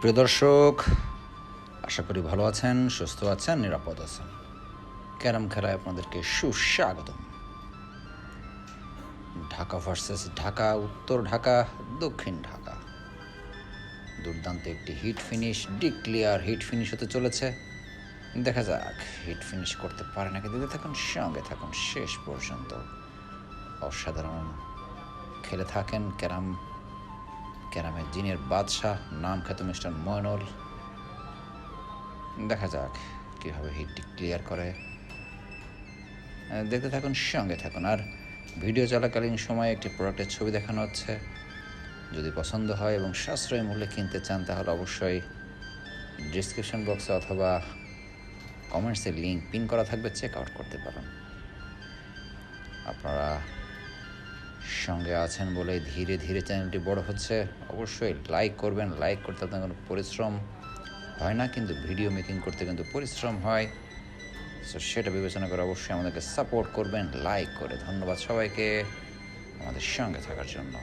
প্রিয় দর্শক, আশা করি ভালো আছেন, সুস্থ আছেন, নিরাপদ আছেন। ক্যারাম খেলায় আপনাদেরকে সুস্বাগতম। ঢাকা ভার্সেস ঢাকা, উত্তর ঢাকা, দক্ষিণ ঢাকা। দুর্দান্ত একটি hit finish declare hit finish হতে চলেছে। দেখা যাক হিট ফিনিশ করতে পারে নাকি দিতে থাকুন, সঙ্গে থাকুন। শেষ পর্যন্ত অসাধারণ খেলে থাকেন ক্যারাম ক্যারামের জিনের বাদশাহ, নাম খ্যাত মিস্টার ময়নুল দেখা যাক কীভাবে হিটটি ক্লিয়ার করে। দেখতে থাকুন, সঙ্গে থাকুন। আর ভিডিও চলাকালীন সময়ে একটি প্রোডাক্টের ছবি দেখানো হচ্ছে। যদি পছন্দ হয় এবং সাশ্রয় মূল্যে কিনতে চান, তাহলে অবশ্যই ডিসক্রিপশন বক্সে অথবা কমেন্টসের লিঙ্ক পিন করা থাকবে চেক আউট করতে পারেন। আপনারা সঙ্গে আছেন বলে ধীরে ধীরে চ্যানেলটি বড় হচ্ছে। অবশ্যই লাইক করবেন লাইক করতে আপনার কোনো পরিশ্রম হয় না, কিন্তু ভিডিও মেকিং করতে কিন্তু পরিশ্রম হয়। সো সেটা বিবেচনা করে অবশ্যই আমাদেরকে সাপোর্ট করবেন লাইক করে। ধন্যবাদ সবাইকে আমাদের সঙ্গে থাকার জন্য।